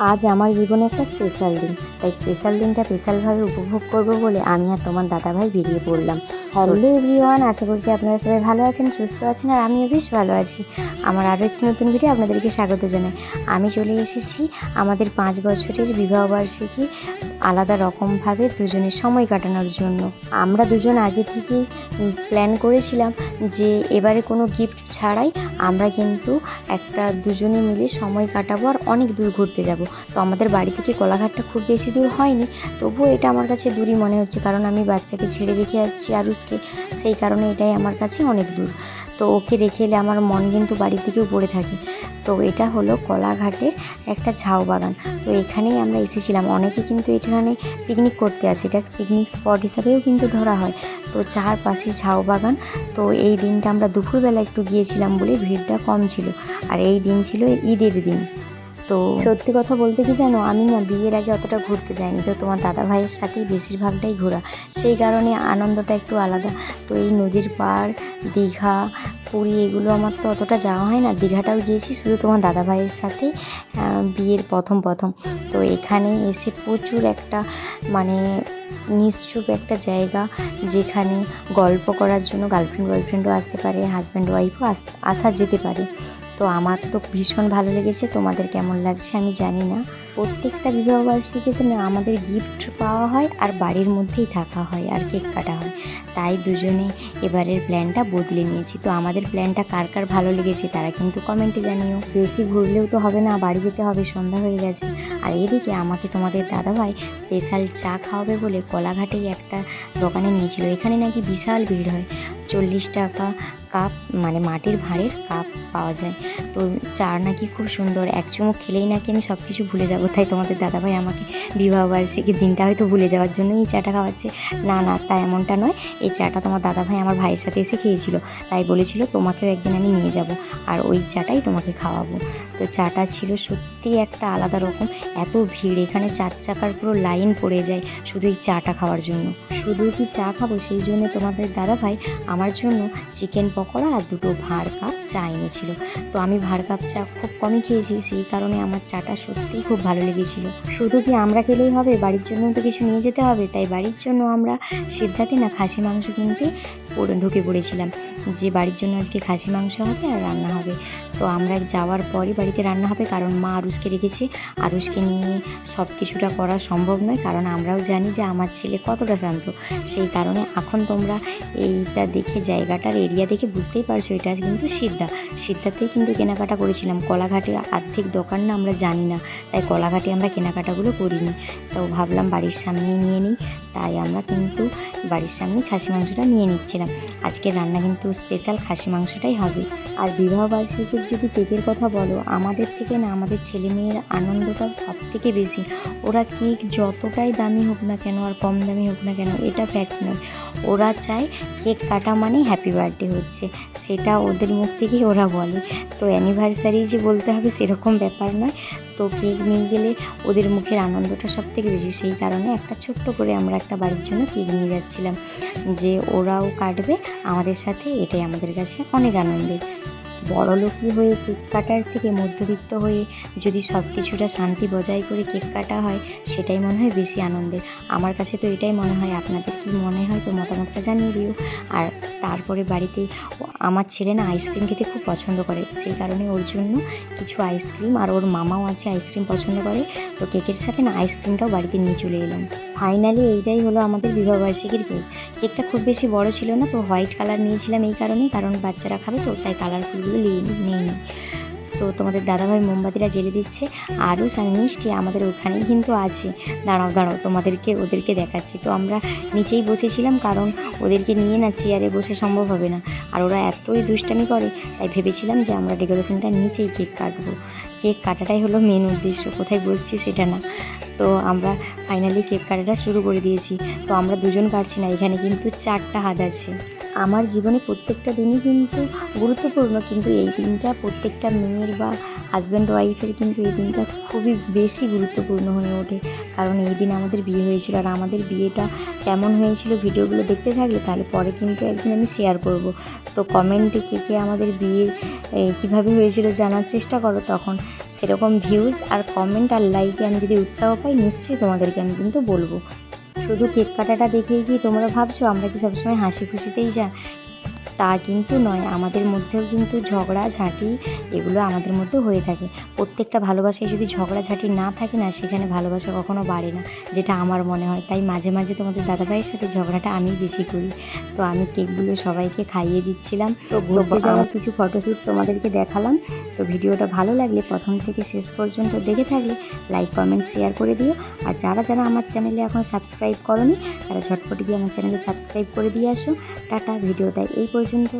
আজ আমার জীবনে একটা স্পেশাল দিন। তাই স্পেশাল দিনটা স্পেশালভাবে উপভোগ করব বলে আমি আর তোমার দাদা ভাই বেরিয়ে পড়লাম। হ্যালো এভরিওয়ান আশা করছি আপনারা সবাই ভালো আছেন সুস্থ আছেন আর আমিও বেশ ভালো আছি। আমার আরও একটি নতুন ভিডিও আপনাদেরকে স্বাগত জানাই। আমি চলে এসেছি আমাদের পাঁচ বছরের বিবাহবার্ষিকী আলাদা রকমভাবে দুজনের সময় কাটানোর জন্য। আমরা দুজন আগে থেকেই প্ল্যান করেছিলাম যে এবারে কোনো গিফট ছাড়াই আমরা কিন্তু একটা দুজনে মিলে সময় কাটাবো আর অনেক দূর ঘুরতে যাব। তো আমাদের বাড়ি থেকে কোলাঘাটটা খুব বেশি দূর হয়নি। তবুও এটা আমার কাছে দূরই মনে হচ্ছে কারণ আমি বাচ্চাকে ছেড়ে রেখে আসছি আরুষকে। সেই কারণে এটাই আমার কাছে অনেক দূর। তো ওকে রেখে এলে আমার মন কিন্তু বাড়ির দিকেও পড়ে থাকে। তো এটা হলো কলাঘাটের একটা ঝাউ বাগান। তো এখানেই আমরা এসেছিলাম। অনেকে কিন্তু এখানে পিকনিক করতে আসে। এটা পিকনিক স্পট হিসাবেও কিন্তু ধরা হয়। তো চারপাশে ঝাউ বাগান। তো এই দিনটা আমরা দুপুরবেলা একটু গিয়েছিলাম বলে ভিড়টা কম ছিল। আর এই দিন ছিল ঈদের দিন। তো সত্যি কথা বলতে কি জানো? আমি না বিয়ের আগে অতটা ঘুরতে যাইনি। তো তোমার দাদা ভাইয়ের সাথেই বেশিরভাগটাই ঘোরা। সেই কারণে আনন্দটা একটু আলাদা। তো এই নদীর পাড়, দীঘা পুরী এগুলো আমার তো অতটা যাওয়া হয় না। দীঘাটাও গিয়েছি শুধু তোমার দাদাভাইয়ের সাথে বিয়ের প্রথম প্রথম। তো এখানে এসে প্রচুর একটা মানে নিশ্চুপ একটা জায়গা যেখানে গল্প করার জন্য গার্লফ্রেন্ড বয়ফ্রেন্ডও আসতে পারে হাজব্যান্ড ওয়াইফও আসতে আসা যেতে পারে। তো আমার তো ভীষণ ভালো লেগেছে, তোমাদের কেমন লাগছে আমি জানি না। প্রত্যেকটা বিবাহবার্ষিকীতে না আমাদের গিফট পাওয়া হয় আর বাড়ির মধ্যেই থাকা হয় আর কেক কাটা হয়। তাই দুজনে এবারের প্ল্যানটা বদলে নিয়েছি। তো আমাদের প্ল্যানটা কার কার ভালো লেগেছে তারা কিন্তু কমেন্টে জানিও। বেশি ঘুরলেও তো হবে না, বাড়ি যেতে হবে, সন্ধ্যা হয়ে গেছে। আর এদিকে আমাকে তোমাদের দাদাভাই স্পেশাল চা খাওয়াবে বলে কলাঘাটেই একটা দোকানে নিয়েছিল। এখানে নাকি বিশাল ভিড় হয়। চল্লিশ টাকা কাপ মানে মাটির ভাঁড়ের কাপ পাওয়া যায়। তো চা নাকি খুব সুন্দর, এক চুমুক খেলেই নাকি আমি সব কিছু ভুলে যাব। তাই তোমাদের দাদাভাই আমাকে বিবাহবার্ষিকীর দিনটা হয়তো ভুলে যাওয়ার জন্যই এই চাটা খাওয়াচ্ছে। না না, তা এমনটা নয়। এই চাটা তোমার দাদাভাই আমার ভাইয়ের সাথে এসে খেয়েছিল। তাই বলেছিল, তোমাকেও একদিন আমি নিয়ে যাব। আর ওই চাটাই তোমাকে খাওয়াবো। তো চাটা ছিল সত্যি একটা আলাদা রকম। এত ভিড়, এখানে চার চাকার পুরো লাইন পড়ে যায় শুধু এই চাটা খাওয়ার জন্য। শুধু কি চা খাব সেই জন্য তোমাদের দাদাভাই আমার জন্য চিকেন পকোড়া আর দুটো ভাঁড় কাপ চা এনেছিল। তো আমি ভাঁড় কাপ চা খুব কমই খেয়েছি, সেই কারণে আমার চাটা সত্যিই খুব ভালো লেগেছিল। শুধু কি আমরা খেলেই হবে? বাড়ির জন্য তো কিছু নিয়ে যেতে হবে? তাই বাড়ির জন্য আমরা সিদ্ধাতে না, খাসি মাংস কিনতে ঢুকে পড়েছিলাম। যে বাড়ির জন্য আজকে খাসি মাংস হবে আর রান্না হবে। তো আমরা যাওয়ার পরই বাড়িতে রান্না হবে কারণ মা আরুষকে রেখেছে। আরুষকে নিয়ে সব কিছুটা করা সম্ভব নয় কারণ আমরাও জানি যে আমার ছেলে কতটা শান্ত। সেই কারণে এখন তোমরা এইটা দেখে জায়গাটার এরিয়া দেখে বুঝতেই পারছ এটা কিন্তু সিদ্ধা। সিদ্ধাতেই কিন্তু কেনাকাটা করেছিলাম। কলাঘাটে আর্থিক দোকান না আমরা জানি না। তাই কলাঘাটে আমরা কেনাকাটাগুলো করিনি। তো ভাবলাম বাড়ির সামনেই নিয়ে নিই। তাই আমরা কিন্তু বাড়ির সামনে খাসি মাংসটা নিয়ে নিচ্ছিলাম। আজকে রান্না কিন্তু স্পেশাল খাসি মাংসটাই হবে। আর বিবাহ বার্ষিকীর যদি কেকের কথা বলো, আমাদের থেকে না আমাদের ছেলে মেয়ের আনন্দটা সব থেকে বেশি। ওরা কেক যতটাই দামি হোক না কেন আর কম দামি হোক না কেন, এটা ফ্যাক্ট নয়। ওরা চায় কেক কাটা মানেই হ্যাপি বার্থডে হচ্ছে। সেটা ওদের মুখ থেকেই ওরা বলে। তো অ্যানিভার্সারি যে বলতে হবে সেরকম ব্যাপার নয়। তো কেক নিয়ে গেলে ওদের মুখের আনন্দটা সব থেকে বেশি। সেই কারণে একটা ছোট্ট করে আমরা একটা বাড়ির জন্য কেক নিয়ে যাচ্ছিলাম। যে ওরাও কাটবে, আমাদের সাথে এটাই আমাদের কাছে অনেক আনন্দের। বড় লোকই হয়ে কেক কাটার থেকে মধ্যবিত্ত হয়ে যদি সব কিছুটা শান্তি বজায় করে কেক কাটা হয়, সেটাই মনে হয় বেশি আনন্দের। আমার কাছে তো এটাই মনে হয়। আপনাদের কি মনে হয়? তো মতামতটা জানিয়ে দিও। আর তারপরে বাড়িতে আমার ছেলে না আইসক্রিম খেতে খুব পছন্দ করে। সেই কারণে ওর জন্য কিছু আইসক্রিম আর ওর মামাও আছে আইসক্রিম পছন্দ করে। তো কেকের সাথে না আইসক্রিমটাও বাড়িতে নিয়ে চলে এলাম। ফাইনালি এইটাই হলো আমাদের বিবাহবার্ষিকীর কেক কেকটা খুব বেশি বড় ছিল না, তো হোয়াইট কালার নিয়েছিলাম এই কারণেই, কারণ বাচ্চারা খাবে তো, তাই কালারফুলগুলো নিয়ে নিই তো তোমাদের দাদাভাই মোমবাতিটা জ্বেলে দিচ্ছে। আরুষ আর মিষ্টি আমাদের ওখানেই কিন্তু আছে। দাঁড়াও দাঁড়াও, তোমাদেরকে ওদেরকে দেখাচ্ছি। তো আমরা নিচেই বসেছিলাম কারণ ওদেরকে নিয়ে না চেয়ারে বসে সম্ভব হবে না। আর ওরা এতই দুষ্টামি করে, তাই ভেবেছিলাম যে আমরা ডেকোরেশনটা নিচেই কেক কাটবো। কেক কাটাটাই হলো মেন উদ্দেশ্য, কোথায় বসছি সেটা না। তো আমরা ফাইনালি কেক কাটাটা শুরু করে দিয়েছি। তো আমরা দুজন কাটছি না, এখানে কিন্তু চারটা হাত আছে। আমার জীবনে প্রত্যেকটা দিনই কিন্তু গুরুত্বপূর্ণ, কিন্তু এই দিনটা প্রত্যেকটা মেয়ের বা হাজব্যান্ড ওয়াইফের কিন্তু এই দিনটা খুবই বেশি গুরুত্বপূর্ণ হয়ে ওঠে। কারণ এই দিন আমাদের বিয়ে হয়েছিল আর আমাদের বিয়েটা কেমন হয়েছিল ভিডিওগুলো দেখতে থাকলে তাহলে পরে কিন্তু একদিন আমি শেয়ার করব। তো কমেন্টে কে কে আমাদের বিয়ে কীভাবে হয়েছিল জানার চেষ্টা করো তখন। সেরকম ভিউজ আর কমেন্ট আর লাইকে আমি যদি উৎসাহ পাই, নিশ্চয়ই তোমাদেরকে আমি কিন্তু বলব। শুধু কেক কাটাটা দেখেই কি তোমরা ভাবছ? আমরা কি সবসময় হাসি খুশিতেই যা? তা কিন্তু নয় আমাদের মধ্যেও কিন্তু ঝগড়া ঝাঁটি এগুলো আমাদের মধ্যে হয়ে থাকে। প্রত্যেকটা ভালোবাসায় যদি ঝগড়া ঝাঁটি না থাকে না সেখানে ভালোবাসা কখনো বাড়ে না যেটা আমার মনে হয়। তাই মাঝে মাঝে তোমাদের দাদাভাইয়ের সাথে ঝগড়াটা আমি বেশি করি। তো আমি কেকগুলো সবাইকে খাইয়ে দিচ্ছিলাম। তো ঘুরতে যাওয়ার কিছু ফটোশ্যুট তোমাদেরকে দেখালাম। তো ভিডিওটা ভালো লাগলে প্রথম থেকে শেষ পর্যন্ত দেখে থাকলে লাইক কমেন্ট শেয়ার করে দিও। আর যারা যারা আমার চ্যানেলে এখন সাবস্ক্রাইব করনি, তারা ঝটপট দিয়ে আমার চ্যানেলে সাবস্ক্রাইব করে দিয়ে আসো। টাটা, ভিডিওটা এই পর্যন্ত।